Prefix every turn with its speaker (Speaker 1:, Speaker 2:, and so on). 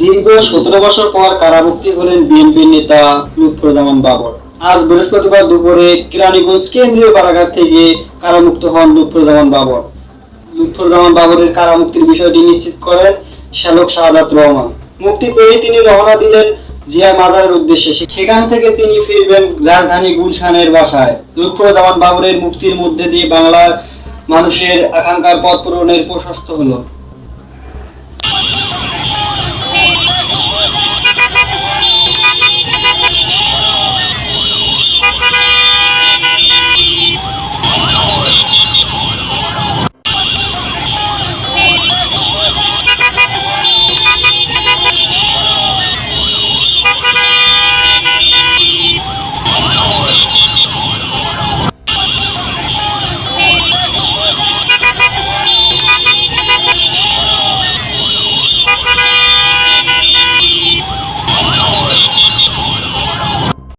Speaker 1: দীর্ঘ সতেরো বছর পর কারামুক্তি হলেন বিএনপির নেতা লুৎফুজ্জামান বাবর। আজ বৃহস্পতিবার দুপুরে কিরানীগঞ্জ কেন্দ্রীয় কারাগার থেকে কারামুক্ত হন লুৎফুজ্জামান বাবর। লুৎফুজ্জামান বাবরের কারামুক্তির বিষয়টি নিশ্চিত করেন শ্যালক শাহাদাত রহমান। মুক্তি পেয়ে তিনি রওনা দিলেন জিয়া মাজারের উদ্দেশ্যে। সেখান থেকে তিনি ফিরবেন রাজধানী গুলশানের বাসায়। লুৎফুজ্জামান বাবরের মুক্তির মধ্যে দিয়ে বাংলার মানুষের আকাঙ্ক্ষার পথ পূরণের প্রশস্ত হলো।